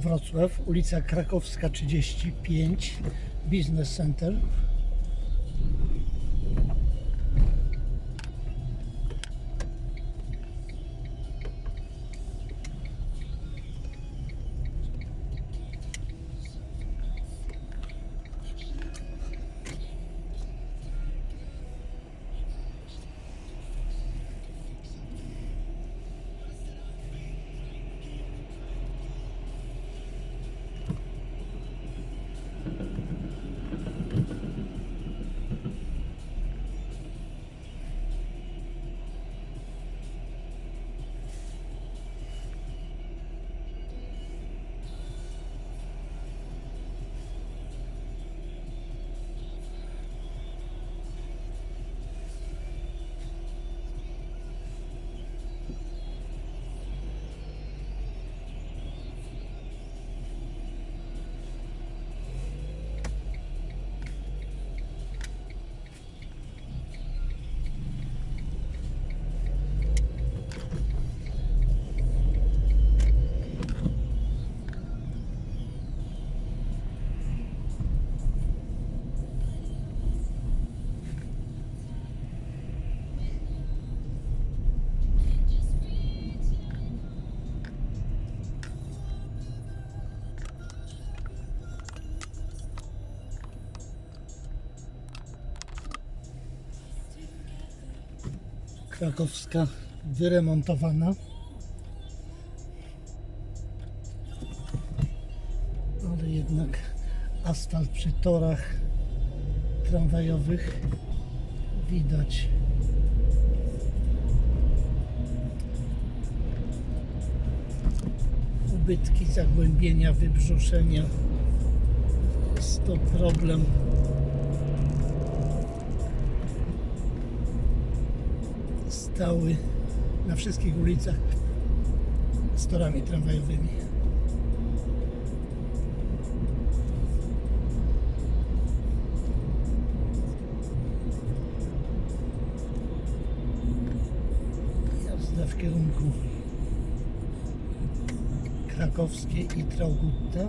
Wrocław, ulica Krakowska 35, Business Center. Krakowska wyremontowana. Ale jednak asfalt przy torach tramwajowych widać. Ubytki, zagłębienia, wybrzuszenia. Jest to problem. Stały na wszystkich ulicach z torami tramwajowymi. Jazda w kierunku krakowskiej i Traugutta.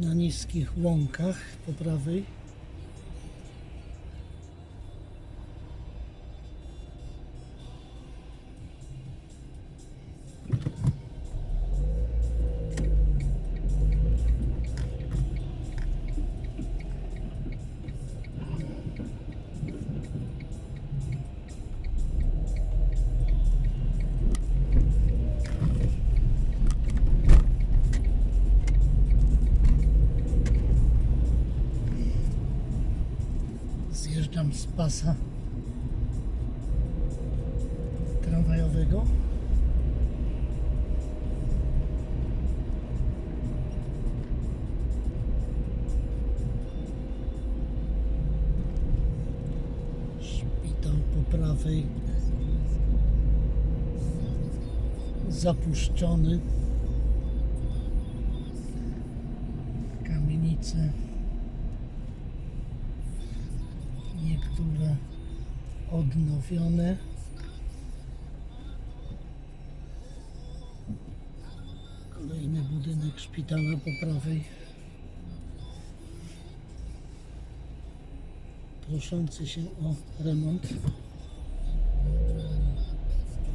Na niskich łąkach po prawej. Z pasa tramwajowego. Po prawej zapuszczony. Kamienice niektóre odnowione. Kolejny budynek szpitala po prawej. Proszący się o remont.